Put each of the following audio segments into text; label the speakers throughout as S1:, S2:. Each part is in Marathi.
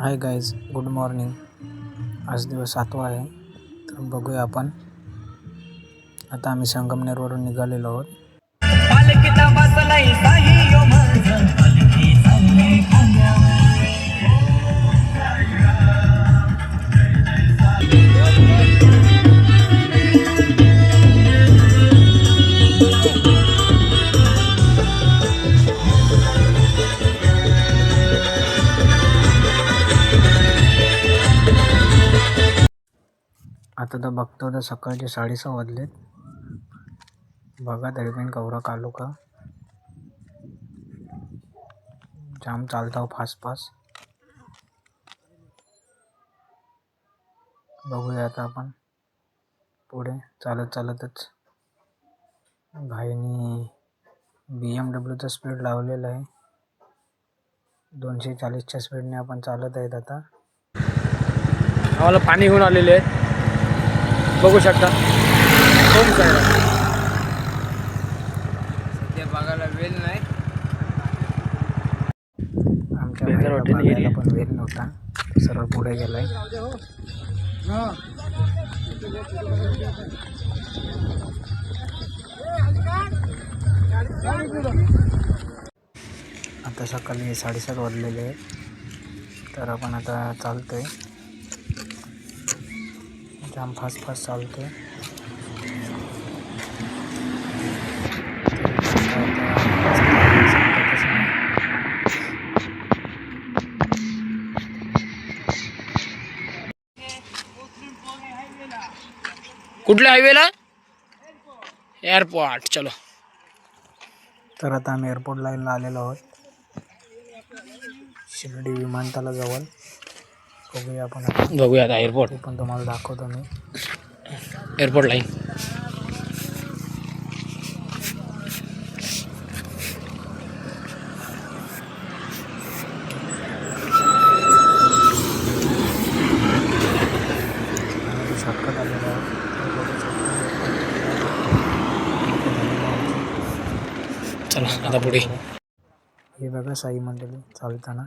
S1: हाय गाईज गुड मॉर्निंग आज दिवस सातवा आहे. तर बघूया आपण. आता आम्ही संगमनेरवरून निघालेलो आहोत. आता बघतो तर सकाळचे साडेसहा वाजलेत. बघा तरी पण कवरा का जाम चालतो फास्ट फास्ट बघूया आता आपण पुढे चालत चालतच. भाईनी बी एम डब्ल्यूचा स्पीड लावलेला आहे. दोनशे चाळीसच्या स्पीडने आपण चालत आहेत आता.
S2: आम्हाला पाणी घेऊन आलेले आहेत. बघू शकता. सध्या बघायला वेळ नाही.
S1: आमच्या. पण वेळ नव्हता. सरळ पुढे गेलाय. आता सकाळी साडेसात वाजलेले आहेत. तर आपण आता चालतोय. जाम फास्ट फास्ट नाही.
S2: कुठल्या हायवेला? एअरपोर्ट चलो.
S1: तर आता आम्ही एअरपोर्ट लाईनला आलेलो आहोत. शिर्डी विमानतळाजवळ. बघूया आपण.
S2: बघूया आता एअरपोर्ट
S1: पण तुम्हाला दाखवतो मी.
S2: एअरपोर्ट लाईन
S1: शॉर्टकट आलेलो आहे.
S2: चला आता पुढे.
S1: हे बघा साई मंडळी चालताना.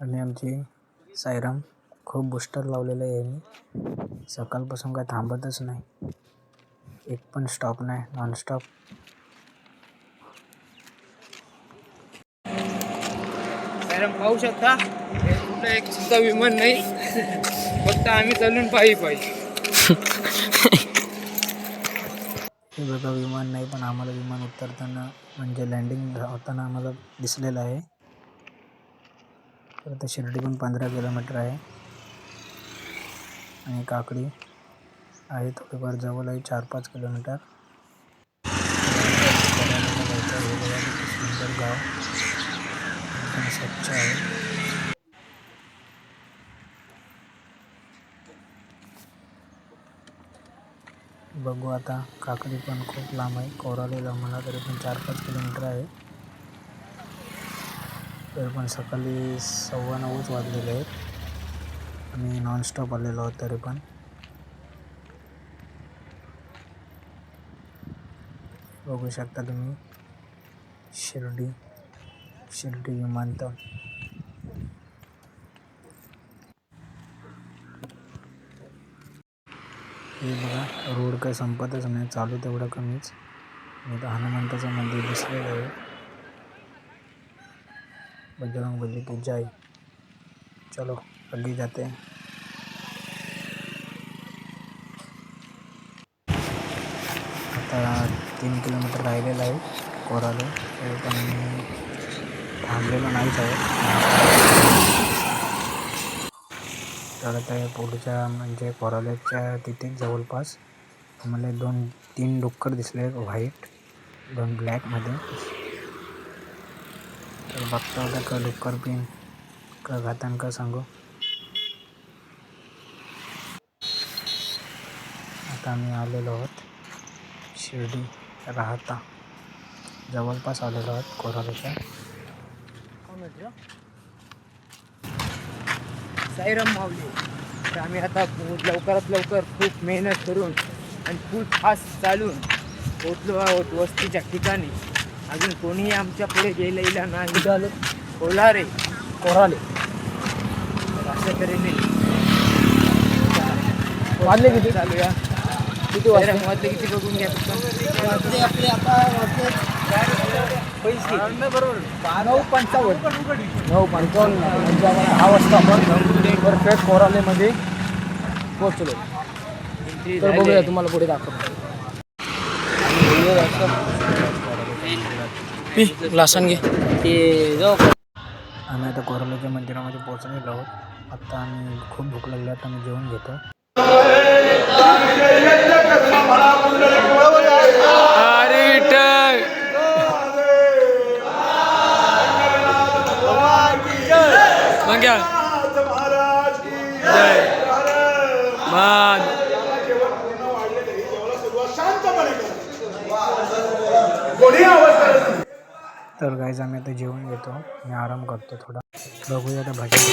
S1: आणि आमची साईराम खूप बुस्टर लावलेलं आहे यांनी. सकाळपासून काय थांबतच नाही. एक पण स्टॉप नाही नॉनस्टॉप
S2: मॅडम पाहू शकता? कुठलं एक सुद्धा विमान नाही. फक्त आम्ही चालून पायी पाहिजे
S1: हे बघा विमान नाही पण आम्हाला विमान उतरताना म्हणजे लँडिंग होताना आम्हाला दिसलेलं आहे. परत शिर्डी पण पंधरा किलोमीटर आहे. आणि काकडी आहे थोडीफार जवळ आहे चार पाच किलोमीटर. सुंदर गाव स्वच्छ आहे बघू आता काकडी पण खूप लांब आहे. कोरालीला म्हणा तरी पण चार पाच किलोमीटर आहे. तरी पण सकाळी सव्वा नऊच वाजलेले आहेत. आम्ही नॉनस्टॉप आलेलो आहोत तरी पण. बघू शकता तुम्ही शिर्डी शिर्डी विमानतळ. हे बघा रोड काही संपतच नाही चालू तेवढं कमीच. मी तर हनुमंताचं मंदिर दिसलेलं आहे. बजरंग बली की जय चलो आगे जाते हैं। आता तीन किलोमीटर राहिलेलं आहे कोरालो तरी पण थांबलेलं नाहीच आहे तर त्या पुढच्या म्हणजे कोरालेच्या तिथेच जवळपास मला दोन तीन डुक्कर दिसले व्हाईट दोन ब्लॅकमध्ये. तर बघता होता का डुक्कर पिन का घातान का सांगू. आता आम्ही आलेलो आहोत शिर्डी राहता. जवळपास आलेलो आहोत कोरालेच्या
S2: साईराम माऊली. तर आम्ही आता लवकरात लवकर खूप मेहनत करून आणि खूप फास्ट चालून पोचलो आहोत वस्तीच्या ठिकाणी. अजून कोणीही आमच्या पुढे गेलेला नाही. कोलारे. कोराले अशा तऱ्हेने. वाजले किती? चालूया किती वाजले वाजले किती बघून घ्या आपले आता नऊ पंचावन्न. नऊ पंचावन्न. म्हणजे दहा वाजता आपण परफेक्ट कोरालेमध्ये पोहोचलो. तर बघूया तुम्हाला पुढे दाखवतो. ग्लासन घे. ते जाऊ
S1: आम्ही आता कोरोनाच्या मंदिरामध्ये पोहोचलेलो आहोत. आत्ता आम्ही खूप भूक लागली आता आम्ही जेवण घेतो.
S2: अरे विठ्ठल मग घ्या जय मान
S1: तर गाईज आम्ही आता जेवण घेतो. मी आराम करतो थोडा. बघूया आता भाजी.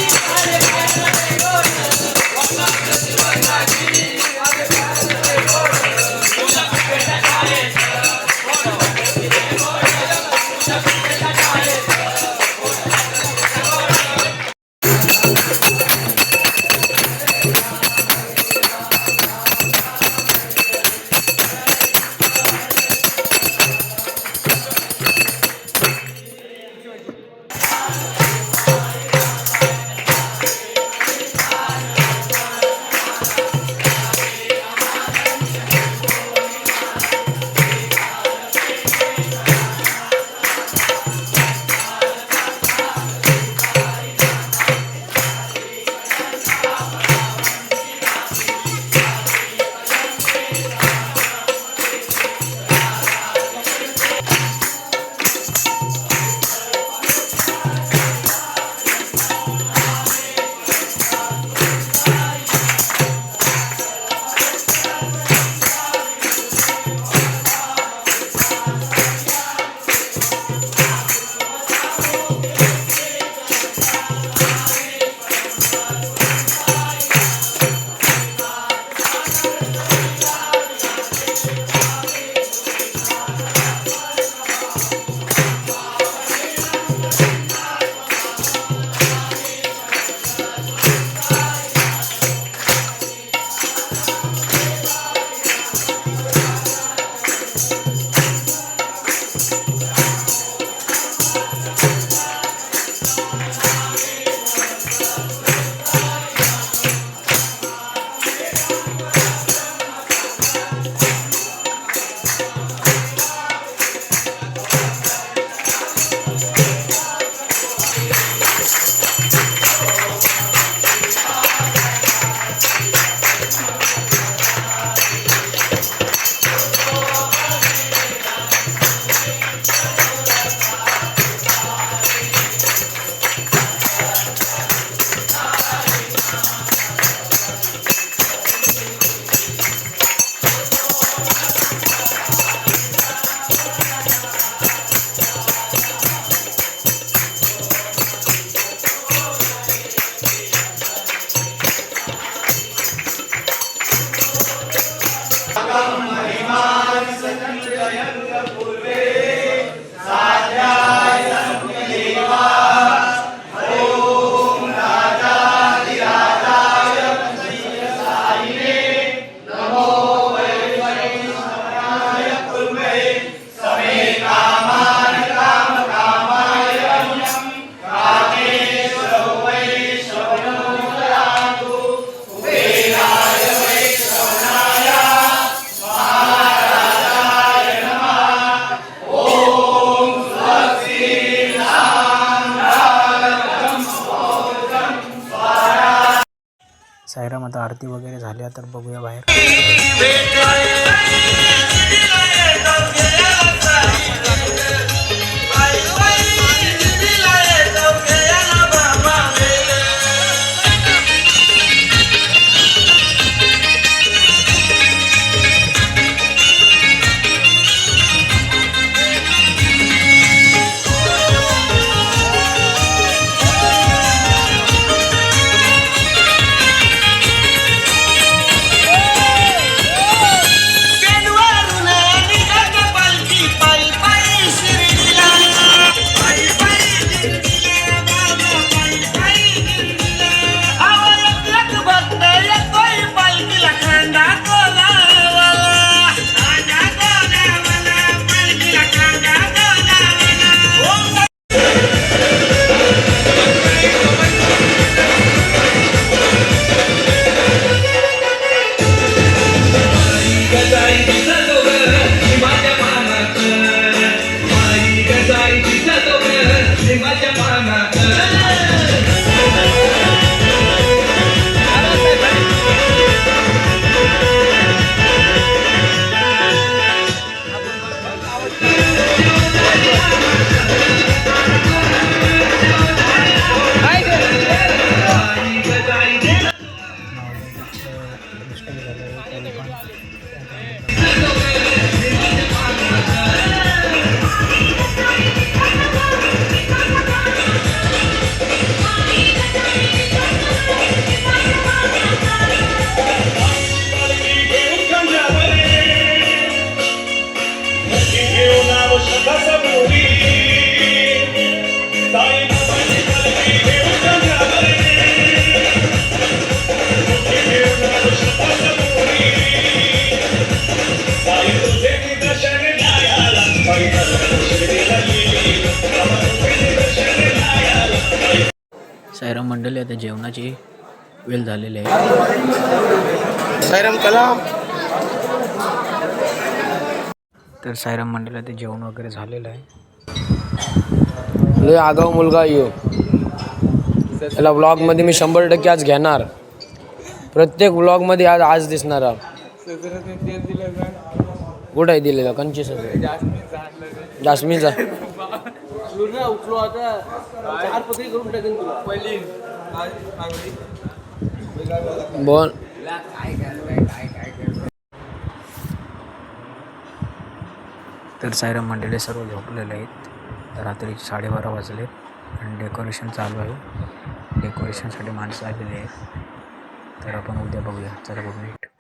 S1: सायराम आता आरती वगैरे झाल्या तर बघूया बाहेर. मंडळी आता जेवणाची वेळ झालेली आहे.
S3: सायराम कलाम.
S1: तर सायराम मंडळी ते जेवण वगैरे झालेलं आहे.
S3: लय आगाव मुलगा यो. त्याला व्लॉगमध्ये मी शंभर टक्के आज घेणार. प्रत्येक व्लॉगमध्ये आज आज दिसणार. कुठं आहे दिलेलं? कंची सगळं जास्मिनचा बोल.
S1: तर सायराम मंडळी सर्व झोपलेले आहेत. तर रात्रीचे साडेबारा वाजले. आणि डेकोरेशन चालू आहे. डेकोरेशनसाठी माणसं आलेली आहेत. तर आपण उद्या बघूया. चला गुड नाईट